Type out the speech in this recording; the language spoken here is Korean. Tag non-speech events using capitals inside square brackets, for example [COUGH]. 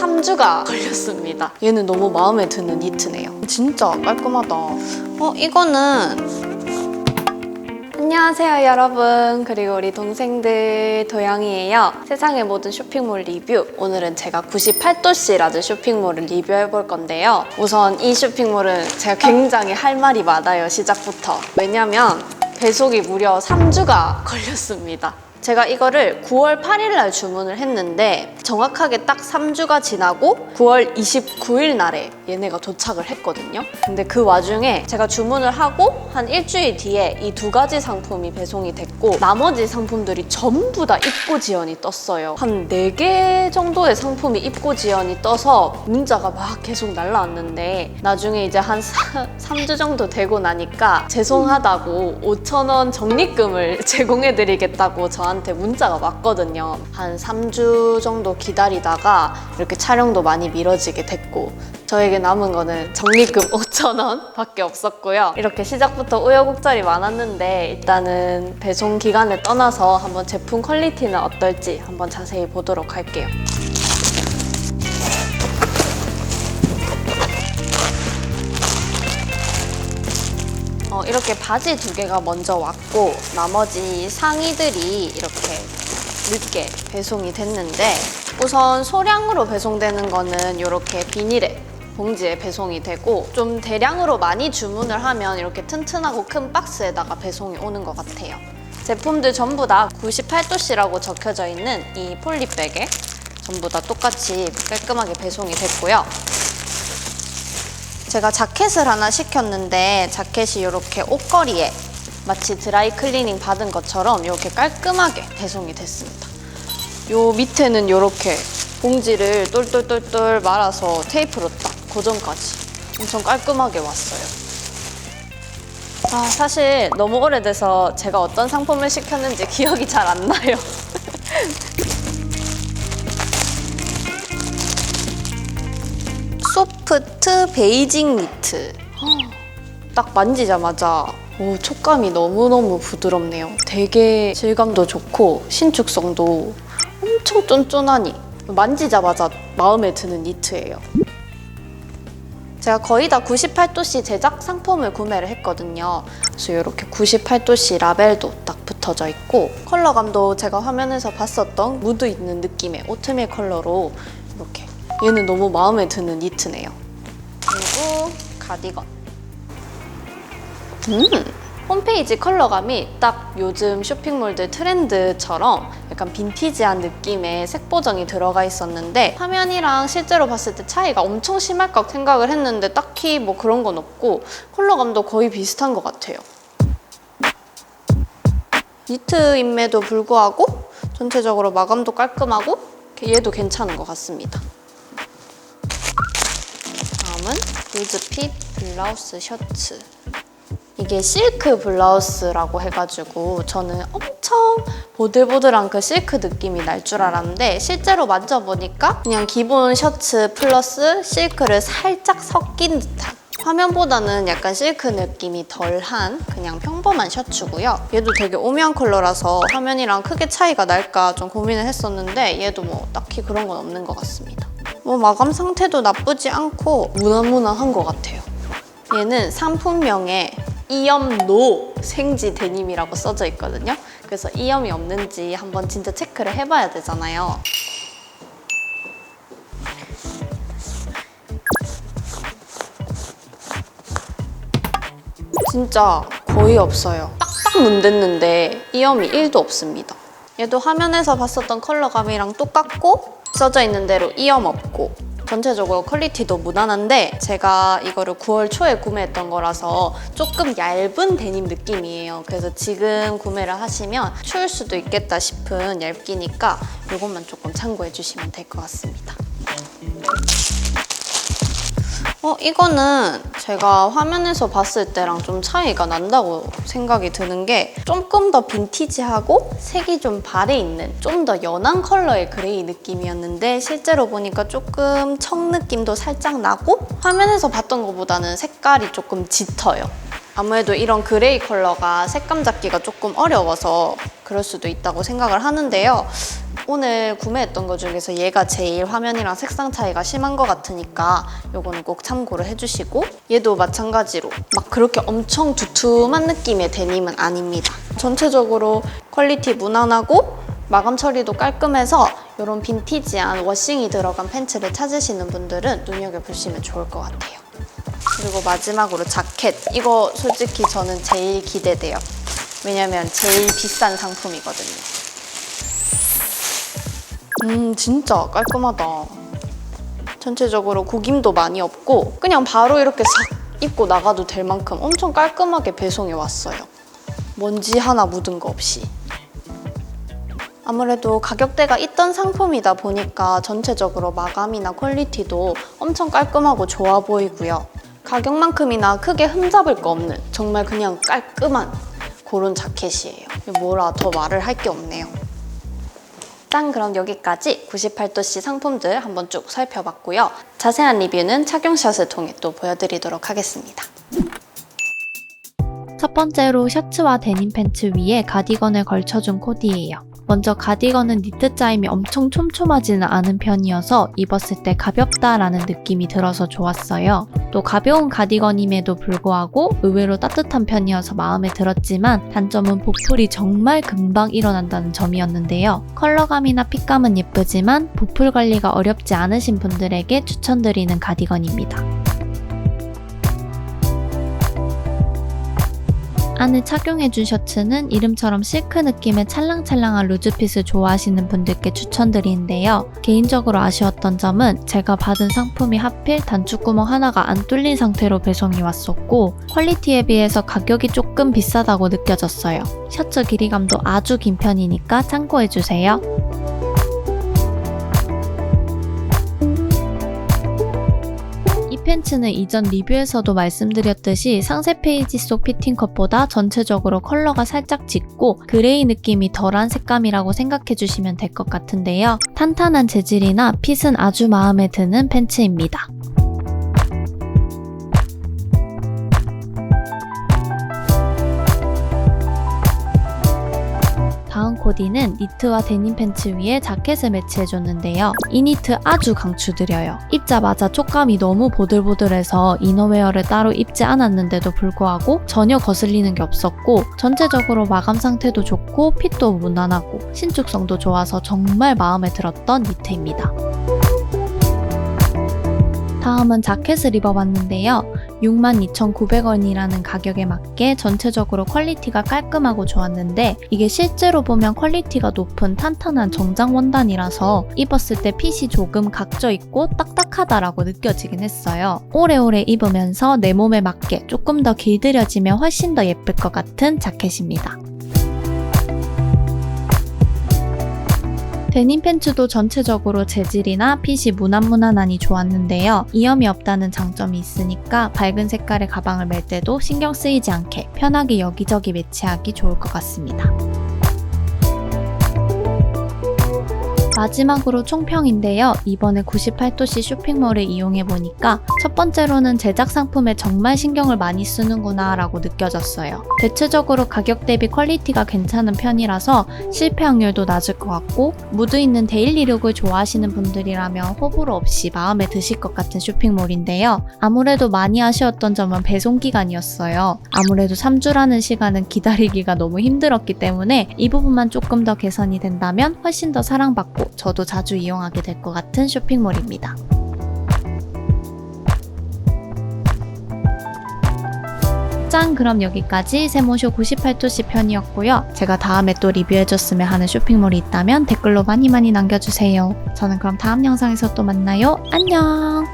3주가 걸렸습니다. 얘는 너무 마음에 드는 니트네요. 진짜 깔끔하다. 어, 이거는 안녕하세요 여러분 그리고 우리 동생들 도영이에요 세상의 모든 쇼핑몰 리뷰 오늘은 제가 98도씨 라즈 쇼핑몰을 리뷰해 볼 건데요 우선 이 쇼핑몰은 제가 굉장히 할 말이 많아요 시작부터 왜냐면 배송이 무려 3주가 걸렸습니다 제가 이거를 9월 8일 날 주문을 했는데 정확하게 딱 3주가 지나고 9월 29일 날에 얘네가 도착을 했거든요. 근데 그 와중에 제가 주문을 하고 한 일주일 뒤에 이 두 가지 상품이 배송이 됐고 나머지 상품들이 전부 다 입고 지연이 떴어요. 한 4개 정도의 상품이 입고 지연이 떠서 문자가 막 계속 날라왔는데 나중에 이제 한 3주 정도 되고 나니까 죄송하다고 5,000원 적립금을 [LAUGHS] 제공해드리겠다고 저한테 문자가 왔거든요. 한 3주 정도 기다리다가 이렇게 촬영도 많이 미뤄지게 됐고 저에게 남은 거는 적립금 [LAUGHS] 5,000원 밖에 없었고요. 이렇게 시작부터 우여곡절이 많았는데 일단은 배송 기간을 떠나서 한번 제품 퀄리티는 어떨지 한번 자세히 보도록 할게요. 어, 이렇게 바지 두 개가 먼저 왔고 나머지 상의들이 이렇게 늦게 배송이 됐는데 우선 소량으로 배송되는 거는 이렇게 비닐에 봉지에 배송이 되고 좀 대량으로 많이 주문을 하면 이렇게 튼튼하고 큰 박스에다가 배송이 오는 것 같아요. 제품들 전부 다 98도씨라고 적혀져 있는 이 폴리백에 전부 다 똑같이 깔끔하게 배송이 됐고요. 제가 자켓을 하나 시켰는데 자켓이 이렇게 옷걸이에 마치 드라이 클리닝 받은 것처럼 이렇게 깔끔하게 배송이 됐습니다. 요 밑에는 이렇게 봉지를 똘똘똘똘 말아서 테이프로 딱 고정까지 엄청 깔끔하게 왔어요. 아, 사실 너무 오래돼서 제가 어떤 상품을 시켰는지 [LAUGHS] 기억이 잘 안 나요. [LAUGHS] 소프트 베이징 니트. 딱 만지자마자 오, 촉감이 너무너무 부드럽네요. 되게 질감도 좋고 신축성도 엄청 쫀쫀하니 만지자마자 마음에 드는 니트예요. 제가 거의 다 98도씨 제작 상품을 구매를 했거든요. 그래서 이렇게 98도씨 라벨도 딱 붙어져 있고 컬러감도 제가 화면에서 봤었던 무드 있는 느낌의 오트밀 컬러로 얘는 너무 마음에 드는 니트네요. 그리고 가디건. 음, 홈페이지 컬러감이 딱 요즘 쇼핑몰들 트렌드처럼 약간 빈티지한 느낌의 색 보정이 들어가 있었는데 화면이랑 실제로 봤을 때 차이가 엄청 심할까 생각을 했는데 딱히 뭐 그런 건 없고 컬러감도 거의 비슷한 것 같아요. 니트임에도 불구하고 전체적으로 마감도 깔끔하고 얘도 괜찮은 것 같습니다. 루즈핏 블라우스 셔츠. 이게 실크 블라우스라고 해가지고 저는 엄청 보들보들한 그 실크 느낌이 날 줄 알았는데 실제로 만져보니까 그냥 기본 셔츠 플러스 실크를 살짝 섞인 듯한 화면보다는 약간 실크 느낌이 덜한 그냥 평범한 셔츠고요. 얘도 되게 오묘한 컬러라서 화면이랑 크게 차이가 날까 좀 고민을 했었는데 얘도 뭐 딱히 그런 건 없는 것 같습니다. 뭐 마감 상태도 나쁘지 않고 무난무난한 것 같아요. 얘는 상품명에 이염노 생지 데님이라고 써져 있거든요. 그래서 이염이 없는지 한번 진짜 체크를 해봐야 되잖아요. 진짜 거의 없어요. 딱딱 문댔는데 이염이 1도 없습니다. 얘도 화면에서 봤었던 컬러감이랑 똑같고 써져 있는 대로 이염 없고 전체적으로 퀄리티도 무난한데 제가 이거를 9월 초에 구매했던 거라서 조금 얇은 데님 느낌이에요. 그래서 지금 구매를 하시면 추울 수도 있겠다 싶은 얇기니까 이것만 조금 참고해 주시면 될 것 같습니다. 어, 이거는 제가 화면에서 봤을 때랑 좀 차이가 난다고 생각이 드는 게 조금 더 빈티지하고 색이 좀 발에 있는 좀 더 연한 컬러의 그레이 느낌이었는데 실제로 보니까 조금 청 느낌도 살짝 나고 화면에서 봤던 것보다는 색깔이 조금 짙어요. 아무래도 이런 그레이 컬러가 색감 잡기가 조금 어려워서 그럴 수도 있다고 생각을 하는데요. 오늘 구매했던 것 중에서 얘가 제일 화면이랑 색상 차이가 심한 것 같으니까 요거는 꼭 참고를 해주시고 얘도 마찬가지로 막 그렇게 엄청 두툼한 느낌의 데님은 아닙니다. 전체적으로 퀄리티 무난하고 마감 처리도 깔끔해서 이런 빈티지한 워싱이 들어간 팬츠를 찾으시는 분들은 눈여겨보시면 좋을 것 같아요. 그리고 마지막으로 자켓. 이거 솔직히 저는 제일 기대돼요. 왜냐면 제일 비싼 상품이거든요. 음, 진짜 깔끔하다. 전체적으로 구김도 많이 없고 그냥 바로 이렇게 싹 입고 나가도 될 만큼 엄청 깔끔하게 배송이 왔어요. 먼지 하나 묻은 거 없이. 아무래도 가격대가 있던 상품이다 보니까 전체적으로 마감이나 퀄리티도 엄청 깔끔하고 좋아 보이고요. 가격만큼이나 크게 흠잡을 거 없는 정말 그냥 깔끔한 그런 자켓이에요. 뭐라 더 말을 할 게 없네요. 짠 그럼 여기까지 98도씨 상품들 한번 쭉 살펴봤고요. 자세한 리뷰는 착용샷을 통해 또 보여드리도록 하겠습니다. 첫 번째로 셔츠와 데님 팬츠 위에 가디건을 걸쳐준 코디예요. 먼저 가디건은 니트 짜임이 엄청 촘촘하지는 않은 편이어서 입었을 때 가볍다라는 느낌이 들어서 좋았어요. 또 가벼운 가디건임에도 불구하고 의외로 따뜻한 편이어서 마음에 들었지만 단점은 보풀이 정말 금방 일어난다는 점이었는데요. 컬러감이나 핏감은 예쁘지만 보풀 관리가 어렵지 않으신 분들에게 추천드리는 가디건입니다. 안에 착용해준 셔츠는 이름처럼 실크 느낌의 찰랑찰랑한 루즈핏을 좋아하시는 분들께 추천드리는데요. 개인적으로 아쉬웠던 점은 제가 받은 상품이 하필 단추구멍 하나가 안 뚫린 상태로 배송이 왔었고 퀄리티에 비해서 가격이 조금 비싸다고 느껴졌어요. 셔츠 길이감도 아주 긴 편이니까 참고해주세요. 팬츠는 이전 리뷰에서도 말씀드렸듯이 상세 페이지 속 피팅컷보다 전체적으로 컬러가 살짝 짙고 그레이 느낌이 덜한 색감이라고 생각해 주시면 될 것 같은데요. 탄탄한 재질이나 핏은 아주 마음에 드는 팬츠입니다. 다음 코디는 니트와 데님 팬츠 위에 자켓을 매치해줬는데요. 이 니트 아주 강추드려요. 입자마자 촉감이 너무 보들보들해서 이너웨어를 따로 입지 않았는데도 불구하고 전혀 거슬리는 게 없었고 전체적으로 마감 상태도 좋고 핏도 무난하고 신축성도 좋아서 정말 마음에 들었던 니트입니다. 다음은 자켓을 입어봤는데요. 62,900원이라는 가격에 맞게 전체적으로 퀄리티가 깔끔하고 좋았는데 이게 실제로 보면 퀄리티가 높은 탄탄한 정장 원단이라서 입었을 때 핏이 조금 각져 있고 딱딱하다라고 느껴지긴 했어요. 오래오래 입으면서 내 몸에 맞게 조금 더 길들여지면 훨씬 더 예쁠 것 같은 자켓입니다. 데님 팬츠도 전체적으로 재질이나 핏이 무난무난하니 좋았는데요. 이염이 없다는 장점이 있으니까 밝은 색깔의 가방을 멜 때도 신경 쓰이지 않게 편하게 여기저기 매치하기 좋을 것 같습니다. 마지막으로 총평인데요. 이번에 98도씨 쇼핑몰을 이용해 보니까 첫 번째로는 제작 상품에 정말 신경을 많이 쓰는구나 라고 느껴졌어요. 대체적으로 가격 대비 퀄리티가 괜찮은 편이라서 실패 확률도 낮을 것 같고 무드 있는 데일리 룩을 좋아하시는 분들이라면 호불호 없이 마음에 드실 것 같은 쇼핑몰인데요. 아무래도 많이 아쉬웠던 점은 배송 기간이었어요. 아무래도 3주라는 시간은 기다리기가 너무 힘들었기 때문에 이 부분만 조금 더 개선이 된다면 훨씬 더 사랑받고 저도 자주 이용하게 될 것 같은 쇼핑몰입니다. 짠! 그럼 여기까지 세모쇼 98도씨 편이었고요. 제가 다음에 또 리뷰해줬으면 하는 쇼핑몰이 있다면 댓글로 많이 많이 남겨주세요. 저는 그럼 다음 영상에서 또 만나요. 안녕!